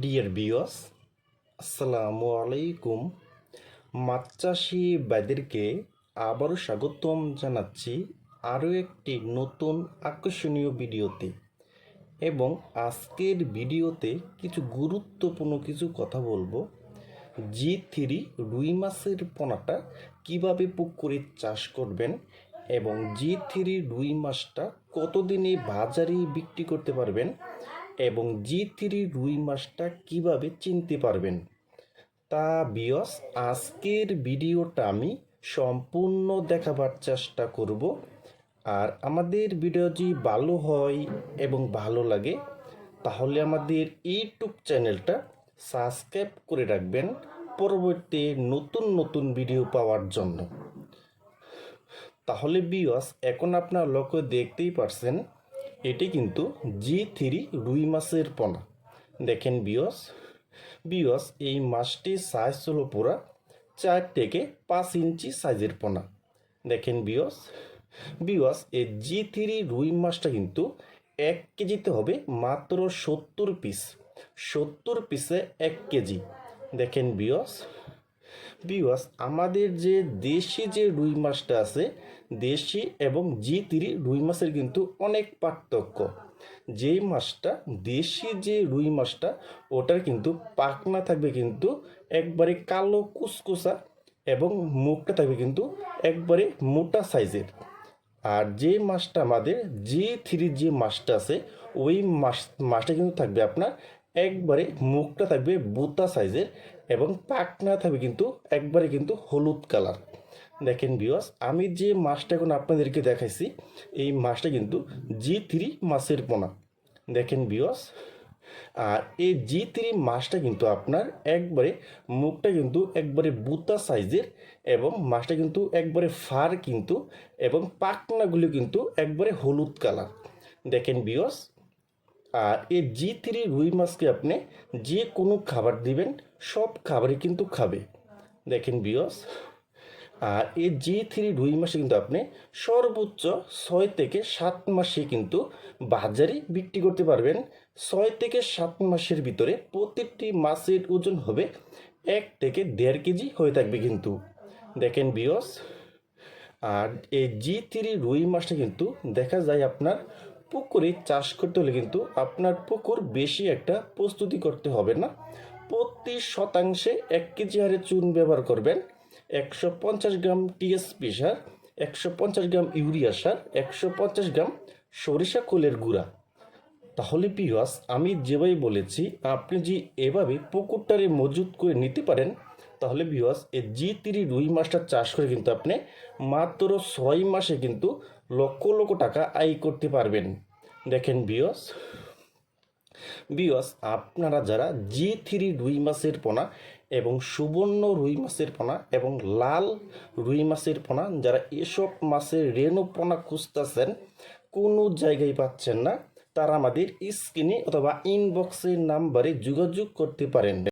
Deer বিয়স আসসালামু আলাইকুম মাছ চাষি ভাইদেরকে আবারও স্বাগতম জানাচ্ছি আরও একটি নতুন আকর্ষণীয় ভিডিওতে। এবং আজকের ভিডিওতে কিছু গুরুত্বপূর্ণ কিছু কথা বলব। জি থ্রি রুই মাছের পোনাটা কীভাবে পুকুরে চাষ করবেন এবং জি থ্রি রুই মাছটা কতদিনে বাজারে বিক্রি করতে পারবেন এবং জি থ্রি রুই মাছটা কীভাবে চিনতে পারবেন? তা বিয়স আজকের ভিডিওটা আমি সম্পূর্ণ দেখাবার চেষ্টা করব। আর আমাদের ভিডিও যদি ভালো হয় এবং ভালো লাগে, তাহলে আমাদের ইউটিউব চ্যানেলটা সাবস্ক্রাইব করে রাখবেন পরবর্তী নতুন নতুন ভিডিও পাওয়ার জন্য। তাহলে বিয়স এখন আপনার লক্ষ্য দেখতেই পারছেন এটি কিন্তু জি থ্রি রুই মাছের পোনা। দেখেন বিয়স বিয়স, এই মাছটির সাইজ হলো পুরা চার থেকে পাঁচ ইঞ্চি সাইজের পোনা। দেখেন বিয়স বিয়স, এই জি থ্রি রুই মাছটা কিন্তু এক কেজিতে হবে মাত্র সত্তর পিস সত্তর পিসে এক কেজি। দেখেন বিয়স বিওয়াস আমাদের যে দেশি যে রুই মাছটা আছে, দেশি এবং জি তিরি রুই মাছের কিন্তু অনেক পার্থক্য। যেই মাছটা, দেশি যে রুই মাছটা, ওটার কিন্তু পাকনা থাকবে কিন্তু একবারে কালো কুসকুসা এবং মুখটা থাকবে কিন্তু একবারে মোটা সাইজের। আর যে মাছটা আমাদের জি থ্রি যে মাছটা আছে, ওই মাছ, মাছটা কিন্তু থাকবে আপনার একবারে মুখটা থাকবে বুতা সাইজের এবং পাকনা থাকবে কিন্তু, একবারে কিন্তু হলুদ কালার। দেখেন বিওয়াস আমি যে মাছটা এখন আপনাদেরকে দেখাইছি, এই মাছটা কিন্তু জি থ্রি মাছের পোনা। দেখেন বিওয়াস আর এই জি থ্রি মাছটা কিন্তু আপনার একবারে মুখটা কিন্তু একবারে বুতা সাইজের এবং মাছটা কিন্তু একবারে ফার কিন্তু এবং পাকনাগুলো কিন্তু একবারে হলুদ কালার। দেখেন বিওস আর এই জি থ্রি রুই মাছকে আপনি যে কোনো খাবার দিবেন, সব খাবারই কিন্তু খাবে। দেখেন বিয়স আর এই জি থ্রি রুই মাসে কিন্তু আপনি সর্বোচ্চ ছয় থেকে সাত মাসে কিন্তু বাজারে বিক্রি করতে পারবেন। ছয় থেকে সাত মাসের ভিতরে প্রতিটি মাছের ওজন হবে এক থেকে দেড় কেজি হয়ে থাকবে কিন্তু। দেখেন বিয়স আর এই জি থ্রি রুই মাছটা কিন্তু দেখা যায় আপনার পুকুরে চাষ করতে হলে কিন্তু আপনার পুকুর বেশি একটা প্রস্তুতি করতে হবে না। প্রতি শতাংশে এক কেজি হারে চুন ব্যবহার করবেন। একশো পঞ্চাশ গ্রাম টিএসপি সার, একশো পঞ্চাশ গ্রাম ইউরিয়া সার, একশো পঞ্চাশ গ্রাম সরিষা কোলের গুঁড়া। তাহলে পিওয়াস আমি যেভাবে বলেছি, আপনি যে এভাবে পুকুরটারে মজুত করে নিতে পারেন, তাহলে বিওয়াস এই জি তিরি রুই মাছটা চাষ করে কিন্তু আপনি মাত্র ছয় মাসে কিন্তু লক্ষ লক্ষ টাকা আয় করতে পারবেন। দেখেন বিয়স বিয়স, আপনারা যারা জি থ্রি রুই মাছের পোনা এবং সুবর্ণ রুই মাছের পোনা এবং লাল রুই মাছের পোনা, যারা এসব মাছের রেণু পোনা খুঁজতেছেন, কোনো জায়গায় পাচ্ছেন না, তারা আমাদের স্ক্রিনে অথবা ইনবক্সের নাম্বারে যোগাযোগ করতে পারেন।